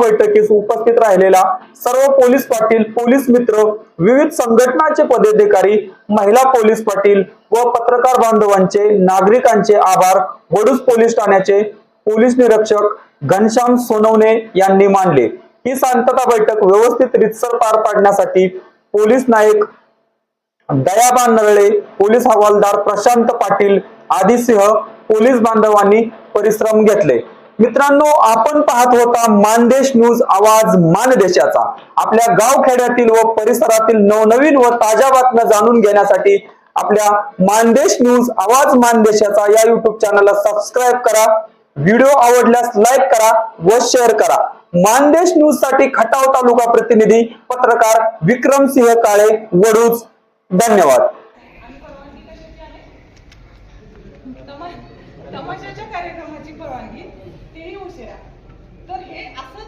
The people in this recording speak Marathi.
बैठकीस उपस्थित राहिलेला सर्व पोलीस पाटील पोलीस मित्र विविध संघटनाचे पदाधिकारी महिला पोलीस पाटील व पत्रकार बांधवांचे नागरिकांचे आभार वडूज पोलीस ठाण्याचे पोलीस निरीक्षक घनश्याम सोनवणे यांनी मानले. ही शांतता बैठक व्यवस्थित रितसर पार पाडण्यासाठी पोलीस नायक दयाबा नरळे पोलीस हवालदार प्रशांत पाटील आदिसिंह पोलीस बांधवांनी परिश्रम घेतले. मित्रांनो आपण पाहत होता मानदेश न्यूज आवाज मानदेशाचा. आपल्या गावखेड्यातील व परिसरातील नवनवीन व ताज्या बातम्या जाणून घेण्यासाठी आपल्या मानदेश न्यूज आवाज मानदेशाचा या युट्यूब चॅनलला सबस्क्राईब करा. व्हिडिओ आवडल्यास लाईक करा व शेअर करा. मानदेश न्यूजसाठी खटाव तालुका प्रतिनिधी पत्रकार विक्रमसिंह काळे वडूज. धन्यवाद. नाहीत तेही उशिरा. तर हे असं